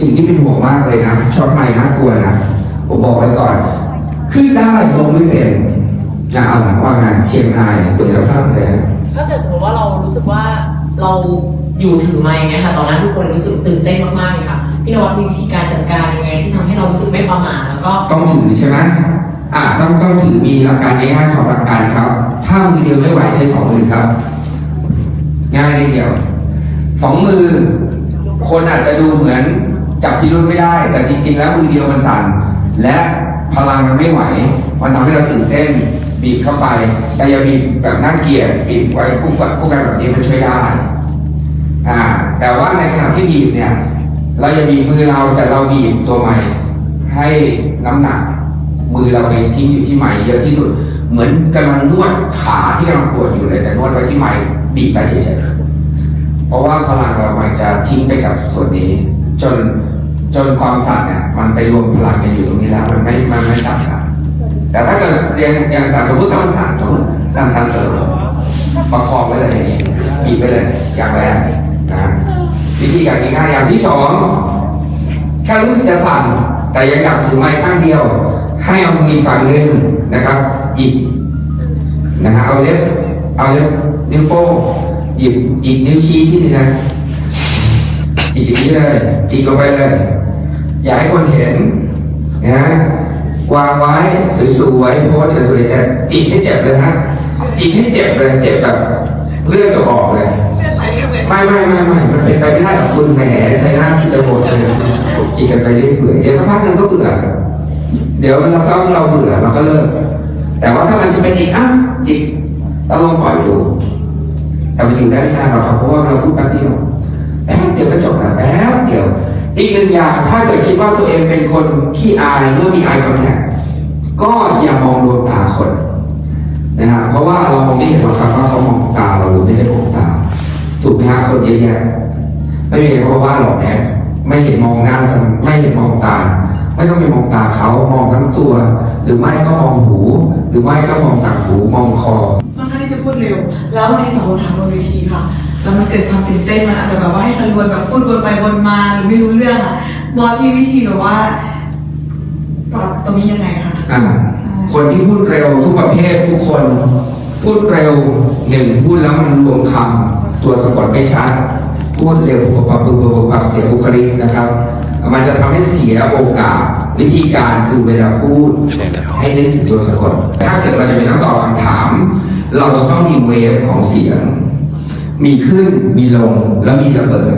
สิ่งที่เป็นห่วงมากเลยนะช็อตใหม่น่ากลัวนะผมบอกไว้ก่อน ขึ้นได้ลงไม่เป็นนะเอาหลังว่างานเชียงรายเปิดสภาพเลยนะถ้าเกิดสมมติว่าเรารู้สึกว่าเราอยู่ถือไม้เนี่ยค่ะตอนนั้นทุกคนรู้สึกตื่นเต้นมากๆเลยค่ะพี่นวัดมีวิธีการจัดการยังไงที่ทำให้เรารู้สึกไม่ประมาทแล้วก็ต้องถือใช่ไหมอ่าต้องต้องถือมีหลักการง่ายๆสองหลักการครับ ถ้ามือเดียวไม่ไหวใช้สองมือครับ ง่ายนิดเดียวสองมือคนอาจจะดูเหมือน จับพิรุธไม่ได้ แต่จริง ๆ แล้วมือเดียวมันสั่น และพลังมันไม่ไหว มันทำให้เราตื่นเต้นบีบเข้าไป แต่อย่าบีบแบบน่าเกลียดบีบไว้คู่กันคู่กันแบบนี้มันช่วยได้อ่าแต่ว่าในขณะที่บีบเนี่ย เราอย่าบีบมือเราแต่เราบีบตัวไม้ให้น้ำหนัก มือเราไปทิ้งอยู่ที่ไม้เยอะที่สุด เหมือนกำลังนวดขาที่กำลังปวดอยู่เลยแต่นวดไว้ที่ไม้บีบไปเฉยๆเพราะว่าพลังเรามันจะทิ้งไปกับส่วนนี้ จนจนความสั่นเนี่ยมันไปรวมพลังกันอยู่ตรงนี้แล้ว มันไม่มันไม่สั่นละแต่ถ้าเกิดเรียนอย่างสั่นสมมติถ้ามันสั่นสมมติสั่นสั่นเสริมประคองไว้เลยอย่างนี้บีบไปเลยอย่างแรกนะวิธีการง่ายๆอย่างที่สองแค่รู้สึกจะสั่นแต่ยังอยากถือไม้ข้างเดียว ให้เอามืออีกฝั่งหนึ่งนะครับหยิบนะฮะเอาเล็บเอาเล็บนิ้วโป้งหยิบหยิบนิ้วชี้ที่นี่นะ บีบนี้เลยจิกลงไปเลย อย่าให้คนเห็นนะวางไว้สวยๆโพสสวยๆแต่จิกให้เจ็บเลยฮะจิกให้เจ็บเลยเจ็บแบบเลือดจะออกเลยไม่ไม่ไม่ไม่มันเป็นไปไม่ได้คุณแหมใช้หน้าที่จะโหดเลยจิกกันไปเรื่อยเดี๋ยวสักพักหนึ่งก็เบื่อเดี๋ยวเราซ้อมเราเบื่อเราก็เลิกแต่ว่าถ้ามันจะเป็นอีกอะจิต้องลองปล่อยดูแต่มันอยู่ได้ไม่นานหรอกครับเพราะว่าเราพูดแป๊บเดียว เดียว อีกหนึ่งอย่างถ้าเกิดคิดว่าตัวเองเป็นคนขี้อายเมื่อมี eye contact ก็อย่ามองดวงตาคนนะฮะเพราะว่าเราคงไม่เห็นหรอกครับว่าเขามองตาเราหรือไม่ได้มองตา ถูกไหมฮะคนเยอะแยะไม่มีใครเขาว่าหรอกแอบไม่เห็นมองหน้าไม่เห็นมองตา ไม่ต้องไปมองตาเขามองทั้งตัว หรือไม่ก็มองหู หรือไม่ก็มองต่างหูมองคอค่อนข้างที่จะพูดเร็ว แล้วในตอบคำถามบนเวทีค่ะ แล้วมันเกิดความตื่นเต้นมันอาจจะแบบว่าให้สรวนแบบพูดวนไปวนมาหรือไม่รู้เรื่องอะบอสมีวิธีหรือว่าปรับตรงนี้ยังไงคะอ่าคนที่พูดเร็วทุกประเภททุกคน พูดเร็วหนึ่งพูดแล้วมันรวมคำตัวสะกดไม่ชัด พูดเร็วปุบปับปุบปับปุบปับเสียบุคลิกนะครับ มันจะทำให้เสียโอกาสวิธีการคือเวลาพูดให้นึกถึงตัวสะกด ถ้าเกิดเราจะเป็นนักตอบคำถาม เราจะต้องมีเวฟของเสียง มีขึ้นมีลงแล้วมีระเบิด